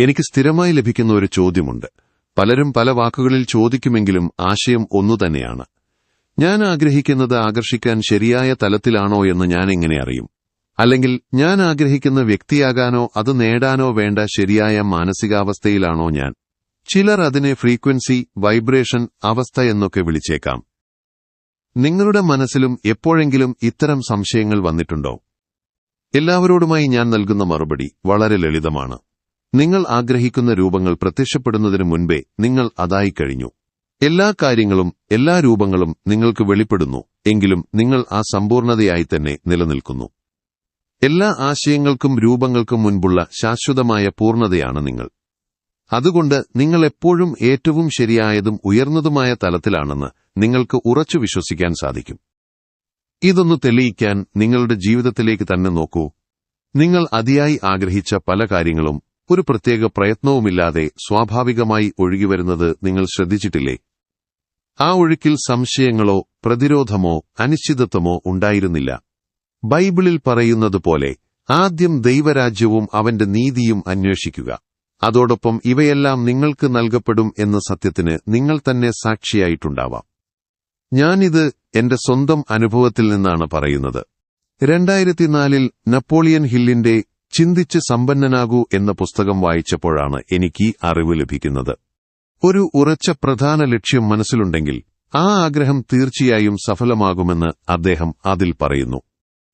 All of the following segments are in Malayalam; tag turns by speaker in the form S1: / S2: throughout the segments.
S1: എനിക്ക് സ്ഥിരമായി ലഭിക്കുന്ന ഒരു ചോദ്യമുണ്ട്. പലരും പല വാക്കുകളിൽ ചോദിക്കുമെങ്കിലും ആശയം ഒന്നുതന്നെയാണ് ഞാൻ ആഗ്രഹിക്കുന്നത് ആകർഷിക്കാൻ ശരിയായ തലത്തിലാണോ എന്ന് ഞാൻ എങ്ങനെ അറിയും? അല്ലെങ്കിൽ ഞാൻ ആഗ്രഹിക്കുന്ന വ്യക്തിയാകാനോ അത് നേടാനോ വേണ്ട ശരിയായ മാനസികാവസ്ഥയിലാണോ ഞാൻ? ചിലർ അതിനെ ഫ്രീക്വൻസി വൈബ്രേഷൻ അവസ്ഥ എന്നൊക്കെ വിളിച്ചേക്കാം. നിങ്ങളുടെ മനസ്സിലും എപ്പോഴെങ്കിലും ഇത്തരം സംശയങ്ങൾ വന്നിട്ടുണ്ടോ? എല്ലാവരോടുമായി ഞാൻ നൽകുന്ന മറുപടി വളരെ ലളിതമാണ്. നിങ്ങൾ ആഗ്രഹിക്കുന്ന രൂപങ്ങൾ പ്രത്യക്ഷപ്പെടുന്നതിനു മുൻപേ നിങ്ങൾ അതായി കഴിഞ്ഞു. എല്ലാ കാര്യങ്ങളും എല്ലാ രൂപങ്ങളും നിങ്ങൾക്ക് വെളിപ്പെടുന്നു എങ്കിലും നിങ്ങൾ ആ സമ്പൂർണതയായി തന്നെ നിലനിൽക്കുന്നു. എല്ലാ ആശയങ്ങൾക്കും രൂപങ്ങൾക്കും മുൻപുള്ള ശാശ്വതമായ പൂർണതയാണ് നിങ്ങൾ. അതുകൊണ്ട് നിങ്ങൾ എപ്പോഴും ഏറ്റവും ശരിയായതും ഉയർന്നതുമായ തലത്തിലാണെന്ന് നിങ്ങൾക്ക് ഉറച്ചു വിശ്വസിക്കാൻ സാധിക്കും. ഇതൊന്ന് തെളിയിക്കാൻ നിങ്ങളുടെ ജീവിതത്തിലേക്ക് തന്നെ നോക്കൂ. നിങ്ങൾ അതിയായി ആഗ്രഹിച്ച പല കാര്യങ്ങളും ഒരു പ്രത്യേക പ്രയത്നവുമില്ലാതെ സ്വാഭാവികമായി ഒഴുകിവരുന്നത് നിങ്ങൾ ശ്രദ്ധിച്ചിട്ടില്ലേ? ആ ഒഴുക്കിൽ സംശയങ്ങളോ പ്രതിരോധമോ അനിശ്ചിതത്വമോ ഉണ്ടായിരുന്നില്ല. ബൈബിളിൽ പറയുന്നത് പോലെ ആദ്യം ദൈവരാജ്യവും അവന്റെ നീതിയും അന്വേഷിക്കുക. അതോടൊപ്പം ഇവയെല്ലാം നിങ്ങൾക്ക് നൽകപ്പെടും എന്ന സത്യത്തിന് നിങ്ങൾ തന്നെ സാക്ഷിയായിട്ടുണ്ടാവാം. ഞാനിത് എന്റെ സ്വന്തം അനുഭവത്തിൽ നിന്നാണ് പറയുന്നത്. രണ്ടായിരത്തിനാലിൽ നപ്പോളിയൻ ഹില്ലിന്റെ ചിന്തിച്ച് സമ്പന്നനാകൂ എന്ന പുസ്തകം വായിച്ചപ്പോഴാണ് എനിക്ക് അറിവ് ലഭിക്കുന്നത്. ഒരു ഉറച്ച പ്രധാന ലക്ഷ്യം മനസ്സിലുണ്ടെങ്കിൽ ആ ആഗ്രഹം തീർച്ചയായും സഫലമാകുമെന്ന് അദ്ദേഹം അതിൽ പറയുന്നു.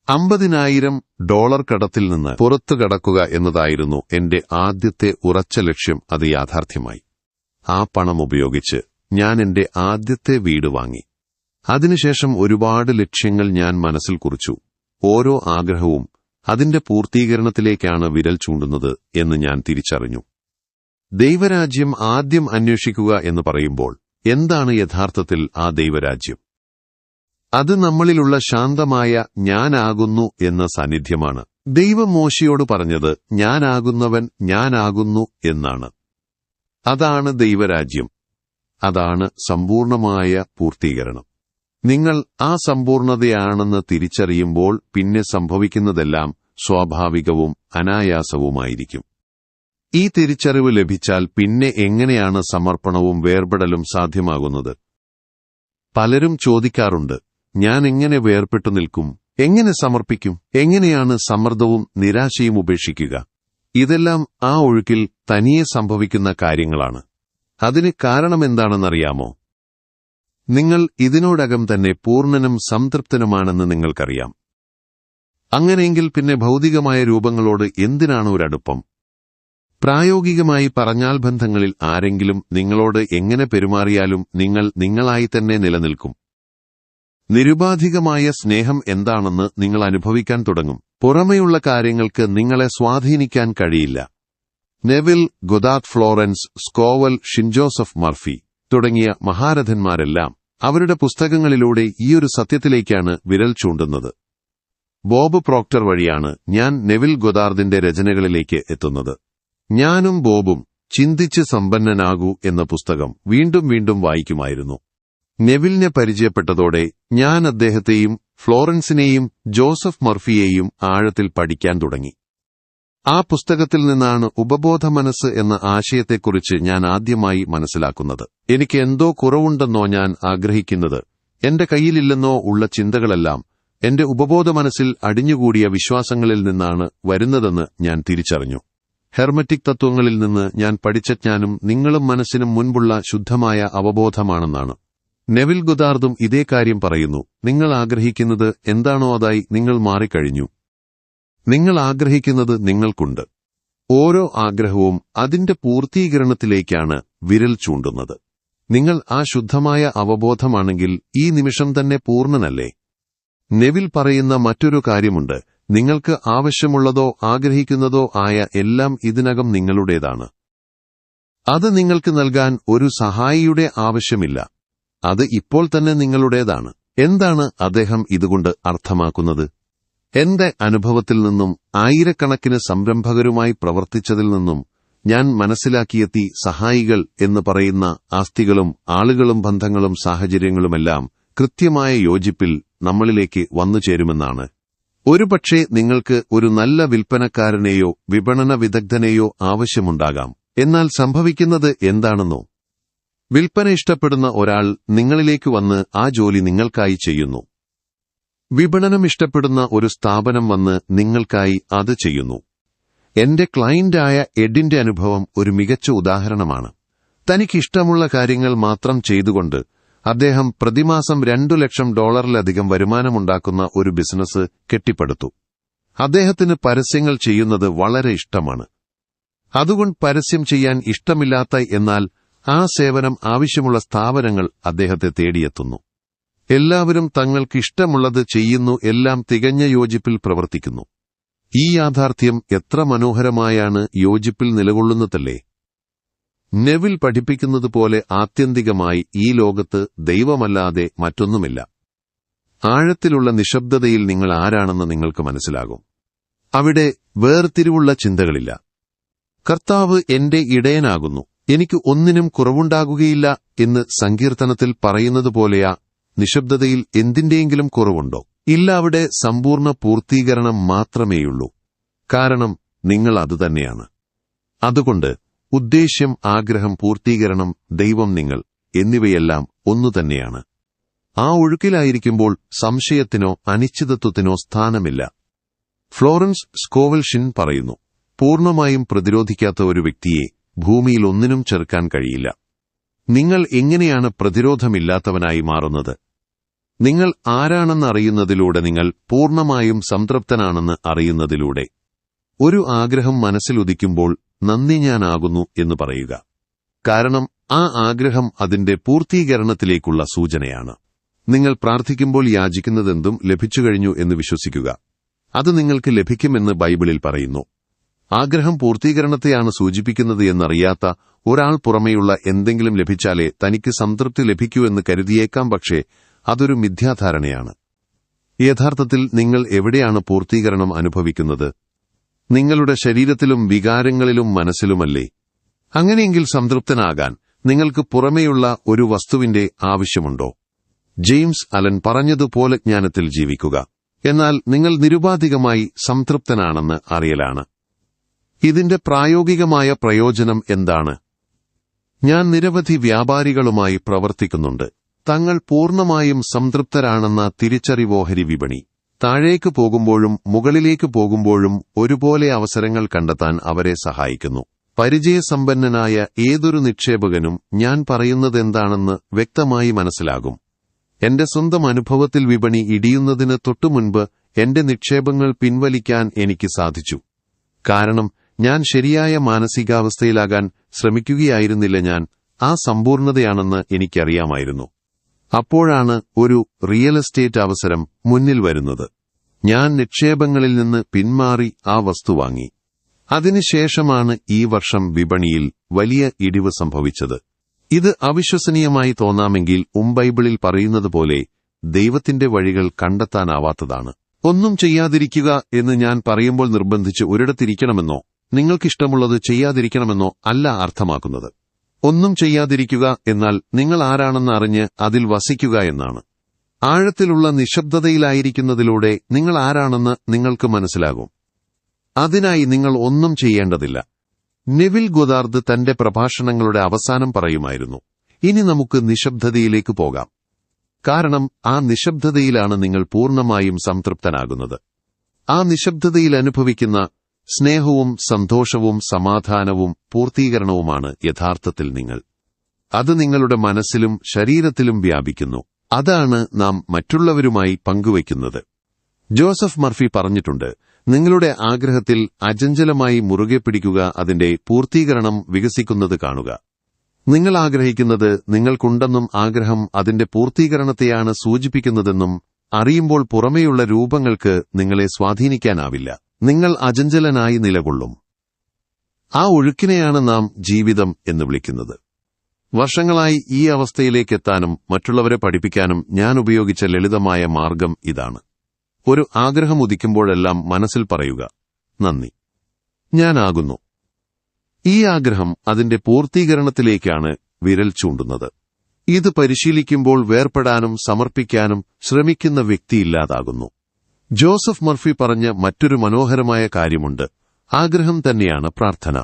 S1: അമ്പതിനായിരം ഡോളർ കടത്തിൽ നിന്ന് പുറത്തു കടക്കുക എന്നതായിരുന്നു എന്റെ ആദ്യത്തെ ഉറച്ച ലക്ഷ്യം. അത് യാഥാർത്ഥ്യമായി. ആ പണം ഉപയോഗിച്ച് ഞാൻ എന്റെ ആദ്യത്തെ വീട് വാങ്ങി. അതിനുശേഷം ഒരുപാട് ലക്ഷ്യങ്ങൾ ഞാൻ മനസ്സിൽ കുറിച്ചു. ഓരോ ആഗ്രഹവും അതിന്റെ പൂർത്തീകരണത്തിലേക്കാണ് വിരൽ ചൂണ്ടുന്നത് എന്ന് ഞാൻ തിരിച്ചറിഞ്ഞു. ദൈവരാജ്യം ആദ്യം അന്വേഷിക്കുക എന്ന് പറയുമ്പോൾ എന്താണ് യഥാർത്ഥത്തിൽ ആ ദൈവരാജ്യം? അത് നമ്മളിലുള്ള ശാന്തമായ ഞാനാകുന്നു എന്ന സാന്നിധ്യമാണ്. ദൈവം മോശയോട് പറഞ്ഞത് ഞാനാകുന്നവൻ ഞാനാകുന്നു എന്നാണ്. അതാണ് ദൈവരാജ്യം. അതാണ് സമ്പൂർണമായ പൂർത്തീകരണം. നിങ്ങൾ ആ സമ്പൂർണതയാണെന്ന് തിരിച്ചറിയുമ്പോൾ പിന്നെ സംഭവിക്കുന്നതെല്ലാം സ്വാഭാവികവും അനായാസവുമായിരിക്കും. ഈ തിരിച്ചറിവ് ലഭിച്ചാൽ പിന്നെ എങ്ങനെയാണ് സമർപ്പണവും വേർപെടലും സാധ്യമാകുന്നത്? പലരും ചോദിക്കാറുണ്ട് ഞാൻ എങ്ങനെ വേർപെട്ടു നിൽക്കും? എങ്ങനെ സമർപ്പിക്കും? എങ്ങനെയാണ് സമ്മർദ്ദവും നിരാശയും ഉപേക്ഷിക്കുക? ഇതെല്ലാം ആ ഒഴുക്കിൽ തനിയെ സംഭവിക്കുന്ന കാര്യങ്ങളാണ്. അതിന് കാരണമെന്താണെന്നറിയാമോ? നിങ്ങൾ ഇതിനോടകം തന്നെ പൂർണനും സംതൃപ്തനുമാണെന്ന് നിങ്ങൾക്കറിയാം. അങ്ങനെയെങ്കിൽ പിന്നെ ഭൗതികമായ രൂപങ്ങളോട് എന്തിനാണ് ഒരടുപ്പം? പ്രായോഗികമായി പറഞ്ഞാൽ ബന്ധങ്ങളിൽ ആരെങ്കിലും നിങ്ങളോട് എങ്ങനെ പെരുമാറിയാലും നിങ്ങൾ നിങ്ങളായി തന്നെ നിലനിൽക്കും. നിരുപാധികമായ സ്നേഹം എന്താണെന്ന് നിങ്ങൾ അനുഭവിക്കാൻ തുടങ്ങും. പുറമെയുള്ള കാര്യങ്ങൾക്ക് നിങ്ങളെ സ്വാധീനിക്കാൻ കഴിയില്ല. Neville Goddard Florence Scovel Shinn Joseph Murphy. തുടങ്ങിയ മഹാരഥന്മാരെല്ലാം അവരുടെ പുസ്തകങ്ങളിലൂടെ ഈയൊരു സത്യത്തിലേക്കാണ് വിരൽ ചൂണ്ടുന്നത്. ബോബ് പ്രോക്ടർ വഴിയാണ് ഞാൻ നെവിൽ ഗൊദാർദിന്റെ രചനകളിലേക്ക് എത്തുന്നത്. ഞാനും ബോബും ചിന്തിച്ച് സമ്പന്നനാകൂ എന്ന പുസ്തകം വീണ്ടും വീണ്ടും വായിക്കുമായിരുന്നു. നെവിലിനെ പരിചയപ്പെട്ടതോടെ ഞാൻ അദ്ദേഹത്തെയും ഫ്ലോറൻസിനെയും ജോസഫ് മർഫിയെയും ആഴത്തിൽ പഠിക്കാൻ തുടങ്ങി. ആ പുസ്തകത്തിൽ നിന്നാണ് ഉപബോധ മനസ്സ് എന്ന ആശയത്തെക്കുറിച്ച് ഞാൻ ആദ്യമായി മനസ്സിലാക്കുന്നത്. എനിക്ക് എന്തോ കുറവുണ്ടെന്നോ ഞാൻ ആഗ്രഹിക്കുന്നത്. എന്റെ കയ്യിലില്ലെന്നോ ഉള്ള ചിന്തകളെല്ലാം എന്റെ ഉപബോധ മനസ്സിൽ അടിഞ്ഞുകൂടിയ വിശ്വാസങ്ങളിൽ നിന്നാണ് വരുന്നതെന്ന് ഞാൻ തിരിച്ചറിഞ്ഞു. ഹെർമറ്റിക് തത്വങ്ങളിൽ നിന്ന് ഞാൻ പഠിച്ച ജ്ഞാനം നിങ്ങളും മനസ്സിനും മുൻപുള്ള ശുദ്ധമായ അവബോധമാണെന്നാണ്. നെവിൽ ഗുദാർദും ഇതേ കാര്യം പറയുന്നു. നിങ്ങൾ ആഗ്രഹിക്കുന്നത് എന്താണോ അതായി നിങ്ങൾ മാറിക്കഴിഞ്ഞു. നിങ്ങൾ ആഗ്രഹിക്കുന്നത് നിങ്ങൾക്കുണ്ട്. ഓരോ ആഗ്രഹവും അതിന്റെ പൂർത്തീകരണത്തിലേക്കാണ് വിരൽ ചൂണ്ടുന്നത്. നിങ്ങൾ ആ ശുദ്ധമായ അവബോധമാണെങ്കിൽ ഈ നിമിഷം തന്നെ പൂർണനല്ലേ? നെവിൽ പറയുന്ന മറ്റൊരു കാര്യമുണ്ട്. നിങ്ങൾക്ക് ആവശ്യമുള്ളതോ ആഗ്രഹിക്കുന്നതോ ആയ എല്ലാം ഇതിനകം നിങ്ങളുടേതാണ്. അത് നിങ്ങൾക്ക് നൽകാൻ ഒരു സഹായിയുടെ ആവശ്യമില്ല. അത് ഇപ്പോൾ തന്നെ നിങ്ങളുടേതാണ്. എന്താണ് അദ്ദേഹം ഇതുകൊണ്ട് അർത്ഥമാക്കുന്നത്? എന്റെ അനുഭവത്തിൽ നിന്നും ആയിരക്കണക്കിന് സംരംഭകരുമായി പ്രവർത്തിച്ചതിൽ നിന്നും ഞാൻ മനസ്സിലാക്കിയെത്തി സഹായികൾ എന്ന് പറയുന്ന ആസ്തികളും ആളുകളും ബന്ധങ്ങളും സാഹചര്യങ്ങളുമെല്ലാം കൃത്യമായ യോജിപ്പിൽ നമ്മളിലേക്ക് വന്നു ചേരുമെന്നാണ്. ഒരുപക്ഷെ നിങ്ങൾക്ക് ഒരു നല്ല വിൽപ്പനക്കാരനെയോ വിപണന വിദഗ്ധനെയോ ആവശ്യമുണ്ടാകാം. എന്നാൽ സംഭവിക്കുന്നത് എന്താണെന്നോ? വിൽപ്പന ഇഷ്ടപ്പെടുന്ന ഒരാൾ നിങ്ങളിലേക്ക് വന്ന് ആ ജോലി നിങ്ങൾക്കായി ചെയ്യുന്നു. വിപണനം ഇഷ്ടപ്പെടുന്ന ഒരു സ്ഥാപനം വന്ന് നിങ്ങൾക്കായി അത് ചെയ്യുന്നു. എന്റെ ക്ലയന്റായ എഡിന്റെ അനുഭവം ഒരു മികച്ച ഉദാഹരണമാണ്. തനിക്കിഷ്ടമുള്ള കാര്യങ്ങൾ മാത്രം ചെയ്തുകൊണ്ട് അദ്ദേഹം പ്രതിമാസം രണ്ടു ലക്ഷം ഡോളറിലധികം വരുമാനമുണ്ടാക്കുന്ന ഒരു ബിസിനസ് കെട്ടിപ്പടുത്തു. അദ്ദേഹത്തിന് പരസ്യങ്ങൾ ചെയ്യുന്നത് വളരെ ഇഷ്ടമാണ്. അതുകൊണ്ട് പരസ്യം ചെയ്യാൻ ഇഷ്ടമില്ലാത്ത എന്നാൽ ആ സേവനം ആവശ്യമുള്ള സ്ഥാപനങ്ങൾ അദ്ദേഹത്തെ തേടിയെത്തുന്നു. എല്ലാവരും തങ്ങൾക്ക് ഇഷ്ടമുള്ളത് ചെയ്യുന്നു എല്ലാം തികഞ്ഞ യോജിപ്പിൽ പ്രവർത്തിക്കുന്നു. ഈ യാഥാർത്ഥ്യം എത്ര മനോഹരമായാണ് യോജിപ്പിൽ നിലകൊള്ളുന്നതല്ലേ? നെവിൽ പഠിപ്പിക്കുന്നതുപോലെ ആത്യന്തികമായി ഈ ലോകത്ത് ദൈവമല്ലാതെ മറ്റൊന്നുമില്ല. ആഴത്തിലുള്ള നിശബ്ദതയിൽ നിങ്ങൾ ആരാണെന്ന് നിങ്ങൾക്ക് മനസ്സിലാകും. അവിടെ വേർതിരിവുള്ള ചിന്തകളില്ല. കർത്താവ് എന്റെ ഇടയനാകുന്നു. എനിക്ക് ഒന്നിനും കുറവുണ്ടാകുകയില്ല എന്ന് സങ്കീർത്തനത്തിൽ പറയുന്നതുപോലെയാ നിശബ്ദതയിൽ എന്തിന്റെയെങ്കിലും കുറവുണ്ടോ? ഇല്ല അവിടെ സമ്പൂർണ പൂർത്തീകരണം മാത്രമേയുള്ളൂ. കാരണം നിങ്ങൾ അതുതന്നെയാണ് അതുകൊണ്ട് ഉദ്ദേശ്യം ആഗ്രഹം പൂർത്തീകരണം ദൈവം നിങ്ങൾ എന്നിവയെല്ലാം ഒന്നുതന്നെയാണ് ആ ഒഴുക്കിലായിരിക്കുമ്പോൾ സംശയത്തിനോ അനിശ്ചിതത്വത്തിനോ സ്ഥാനമില്ല. ഫ്ലോറൻസ് സ്കോവൽഷിൻ പറയുന്നു പൂർണമായും പ്രതിരോധിക്കാത്ത ഒരു വ്യക്തിയെ ഭൂമിയിൽ ഒന്നിനും ചെറുക്കാൻ കഴിയില്ല. നിങ്ങൾ എങ്ങനെയാണ് പ്രതിരോധമില്ലാത്തവനായി മാറുന്നത്? നിങ്ങൾ ആരാണെന്നറിയുന്നതിലൂടെ നിങ്ങൾ പൂർണമായും സംതൃപ്തനാണെന്ന് അറിയുന്നതിലൂടെ. ഒരു ആഗ്രഹം മനസ്സിലുദിക്കുമ്പോൾ നന്ദി ഞാനാകുന്നു എന്ന് പറയുക. കാരണം ആ ആഗ്രഹം അതിന്റെ പൂർത്തീകരണത്തിലേക്കുള്ള സൂചനയാണ്. നിങ്ങൾ പ്രാർത്ഥിക്കുമ്പോൾ യാചിക്കുന്നതെന്തും ലഭിച്ചു കഴിഞ്ഞു എന്ന് വിശ്വസിക്കുക. അത് നിങ്ങൾക്ക് ലഭിക്കുമെന്ന് ബൈബിളിൽ പറയുന്നു. ആഗ്രഹം പൂർത്തീകരണത്തെയാണ് സൂചിപ്പിക്കുന്നത് എന്നറിയാത്ത ഒരാൾ പുറമെയുള്ള എന്തെങ്കിലും ലഭിച്ചാലേ തനിക്ക് സംതൃപ്തി ലഭിക്കൂ എന്ന് കരുതിയേക്കാം പക്ഷേ അതൊരു മിഥ്യാധാരണയാണ്. യഥാർത്ഥത്തിൽ നിങ്ങൾ എവിടെയാണ് പൂർത്തീകരണം അനുഭവിക്കുന്നത്? നിങ്ങളുടെ ശരീരത്തിലും വികാരങ്ങളിലും മനസ്സിലുമല്ലേ? അങ്ങനെയെങ്കിൽ സംതൃപ്തനാകാൻ നിങ്ങൾക്ക് പുറമെയുള്ള ഒരു വസ്തുവിന്റെ ആവശ്യമുണ്ടോ? ജെയിംസ് അലൻ പറഞ്ഞതുപോലെ ജ്ഞാനത്തിൽ ജീവിക്കുക. എന്നാൽ നിങ്ങൾ നിരുപാധികമായി സംതൃപ്തനാണെന്ന് അറിയലാണ്. ഇതിന്റെ പ്രായോഗികമായ പ്രയോജനം എന്താണ്? ഞാൻ നിരവധി വ്യാപാരികളുമായി പ്രവർത്തിക്കുന്നുണ്ട്. തങ്ങൾ പൂർണമായും സംതൃപ്തരാണെന്ന തിരിച്ചറിവോഹരി വിപണി. താഴേക്ക് പോകുമ്പോഴും മുകളിലേക്ക് പോകുമ്പോഴും ഒരുപോലെ അവസരങ്ങൾ കണ്ടെത്താൻ അവരെ സഹായിക്കുന്നു. പരിചയസമ്പന്നനായ ഏതൊരു നിക്ഷേപകനും ഞാൻ പറയുന്നതെന്താണെന്ന് വ്യക്തമായി മനസ്സിലാകും. എന്റെ സ്വന്തം അനുഭവത്തിൽ വിപണി ഇടിയുന്നതിന് തൊട്ടുമുൻപ് എന്റെ നിക്ഷേപങ്ങൾ പിൻവലിക്കാൻ എനിക്ക് സാധിച്ചു. കാരണം ഞാൻ ശരിയായ മാനസികാവസ്ഥയിലാകാൻ ശ്രമിക്കുകയായിരുന്നില്ല ഞാൻ. ആ സമ്പൂർണതയാണെന്ന് എനിക്കറിയാമായിരുന്നു. അപ്പോഴാണ് ഒരു റിയൽ എസ്റ്റേറ്റ് അവസരം മുന്നിൽ വരുന്നത്. ഞാൻ നിക്ഷേപങ്ങളിൽ നിന്ന് പിന്മാറി ആ വസ്തു വാങ്ങി. അതിനുശേഷമാണ് ഈ വർഷം വിപണിയിൽ വലിയ ഇടിവ് സംഭവിച്ചത്. ഇത് അവിശ്വസനീയമായി തോന്നാമെങ്കിൽ ഉംബൈബിളിൽ പറയുന്നതുപോലെ ദൈവത്തിന്റെ വഴികൾ കണ്ടെത്താനാവാത്തതാണ്. ഒന്നും ചെയ്യാതിരിക്കുക എന്ന് ഞാൻ പറയുമ്പോൾ നിർബന്ധിച്ച് ഒരിടത്തിരിക്കണമെന്നോ നിങ്ങൾക്കിഷ്ടമുള്ളത് ചെയ്യാതിരിക്കണമെന്നോ അല്ല അർത്ഥമാക്കുന്നത്. ഒന്നും ചെയ്യാതിരിക്കുക എന്നാൽ നിങ്ങൾ ആരാണെന്ന് അറിഞ്ഞ് അതിൽ വസിക്കുക എന്നാണ്. ആഴത്തിലുള്ള നിശബ്ദതയിലായിരിക്കുന്നതിലൂടെ നിങ്ങൾ ആരാണെന്ന് നിങ്ങൾക്ക് മനസ്സിലാകും. അതിനായി നിങ്ങൾ ഒന്നും ചെയ്യേണ്ടതില്ല. നെവിൽ ഗോദാർദ് തന്റെ പ്രഭാഷണങ്ങളുടെ അവസാനം പറയുമായിരുന്നു ഇനി നമുക്ക് നിശബ്ദതയിലേക്ക് പോകാം. കാരണം ആ നിശബ്ദതയിലാണ് നിങ്ങൾ പൂർണമായും സംതൃപ്തനാകുന്നത്. ആ നിശബ്ദതയിൽ അനുഭവിക്കുന്ന സ്നേഹവും സന്തോഷവും സമാധാനവും പൂർത്തീകരണവുമാണ് യഥാർത്ഥത്തിൽ നിങ്ങൾ. അത് നിങ്ങളുടെ മനസ്സിലും ശരീരത്തിലും വ്യാപിക്കുന്നു. അതാണ് നാം മറ്റുള്ളവരുമായി പങ്കുവയ്ക്കുന്നത്. ജോസഫ് മർഫി പറഞ്ഞിട്ടുണ്ട് നിങ്ങളുടെ ആഗ്രഹത്തിൽ അജഞ്ചലമായി മുറുകെ പിടിക്കുക അതിന്റെ പൂർത്തീകരണം വികസിക്കുന്നത് കാണുക. നിങ്ങൾ ആഗ്രഹിക്കുന്നത് നിങ്ങൾക്കുണ്ടെന്നും ആഗ്രഹം അതിന്റെ പൂർത്തീകരണത്തെയാണ് സൂചിപ്പിക്കുന്നതെന്നും അറിയുമ്പോൾ പുറമേയുള്ള രൂപങ്ങൾക്ക് നിങ്ങളെ സ്വാധീനിക്കാനാവില്ല. നിങ്ങൾ അചഞ്ചലനായി നിലകൊള്ളും. ആ ഒഴുക്കിനെയാണ് നാം ജീവിതം എന്ന് വിളിക്കുന്നത്. വർഷങ്ങളായി ഈ അവസ്ഥയിലേക്കെത്താനും മറ്റുള്ളവരെ പഠിപ്പിക്കാനും ഞാൻ ഉപയോഗിച്ച ലളിതമായ മാർഗം ഇതാണ്. ഒരു ആഗ്രഹം ഉദിക്കുമ്പോഴെല്ലാം മനസ്സിൽ പറയുക നന്ദി. ഞാനാകുന്നു. ഈ ആഗ്രഹം അതിന്റെ പൂർത്തീകരണത്തിലേക്കാണ് വിരൽ ചൂണ്ടുന്നത്. ഇത് പരിശീലിക്കുമ്പോൾ വേർപ്പെടാനും സമർപ്പിക്കാനും ശ്രമിക്കുന്ന വ്യക്തിയില്ലാതാകുന്നു ജോസഫ് മർഫി പറഞ്ഞ മറ്റൊരു മനോഹരമായ കാര്യമുണ്ട്. ആഗ്രഹം തന്നെയാണ് പ്രാർത്ഥന.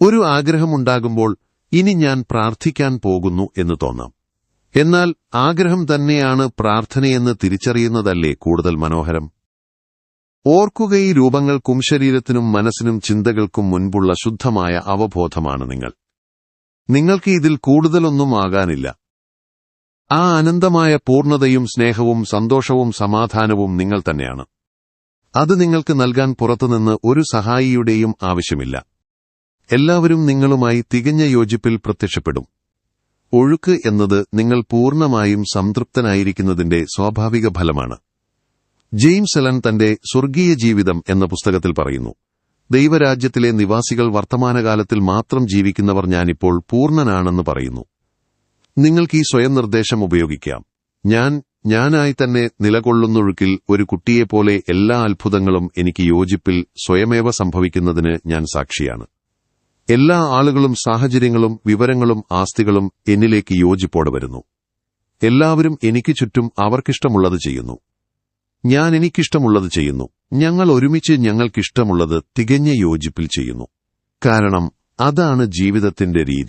S1: ഒരു ആഗ്രഹമുണ്ടാകുമ്പോൾ ഇനി ഞാൻ പ്രാർത്ഥിക്കാൻ പോകുന്നു എന്ന് തോന്നാം. എന്നാൽ ആഗ്രഹം തന്നെയാണ് പ്രാർത്ഥനയെന്ന് തിരിച്ചറിയുന്നതല്ലേ കൂടുതൽ മനോഹരം? ഓർക്കുക ഈ ശരീരത്തിനും മനസ്സിനും ചിന്തകൾക്കും മുൻപുള്ള ശുദ്ധമായ അവബോധമാണ് നിങ്ങൾ. നിങ്ങൾക്ക് ഇതിൽ കൂടുതലൊന്നും ആകാനില്ല. ആ അനന്തമായ പൂർണതയും സ്നേഹവും സന്തോഷവും സമാധാനവും നിങ്ങൾ തന്നെയാണ്. അത് നിങ്ങൾക്ക് നൽകാൻ പുറത്തുനിന്ന് ഒരു സഹായിയുടെയും ആവശ്യമില്ല. എല്ലാവരും നിങ്ങളുമായി തികഞ്ഞ യോജിപ്പിൽ പ്രത്യക്ഷപ്പെടും. ഒഴുക്ക് എന്നത് നിങ്ങൾ പൂർണമായും സംതൃപ്തനായിരിക്കുന്നതിന്റെ സ്വാഭാവിക ഫലമാണ്. ജെയിംസ് എലൻ തന്റെ സ്വർഗീയ ജീവിതം എന്ന പുസ്തകത്തിൽ പറയുന്നു ദൈവരാജ്യത്തിലെ നിവാസികൾ വർത്തമാനകാലത്തിൽ മാത്രം ജീവിക്കുന്നവർ ഞാനിപ്പോൾ പൂർണനാണെന്ന് പറയുന്നു. നിങ്ങൾക്ക് ഈ സ്വയം നിർദ്ദേശം ഉപയോഗിക്കാം. ഞാൻ ഞാനായി തന്നെ നിലകൊള്ളുന്നൊഴുക്കിൽ ഒരു കുട്ടിയെപ്പോലെ എല്ലാ അത്ഭുതങ്ങളും എനിക്ക് യോജിപ്പിൽ സ്വയമേവ സംഭവിക്കുന്നതിന് ഞാൻ സാക്ഷിയാണ്. എല്ലാ ആളുകളും സാഹചര്യങ്ങളും വിവരങ്ങളും ആസ്തികളും എന്നിലേക്ക് യോജിപ്പോടെ വരുന്നു. എല്ലാവരും എനിക്ക് ചുറ്റും അവർക്കിഷ്ടമുള്ളത് ചെയ്യുന്നു. ഞാൻ എനിക്കിഷ്ടമുള്ളത് ചെയ്യുന്നു. ഞങ്ങൾ ഒരുമിച്ച് ഞങ്ങൾക്കിഷ്ടമുള്ളത് തികഞ്ഞ യോജിപ്പിൽ ചെയ്യുന്നു. കാരണം അതാണ് ജീവിതത്തിന്റെ രീതി.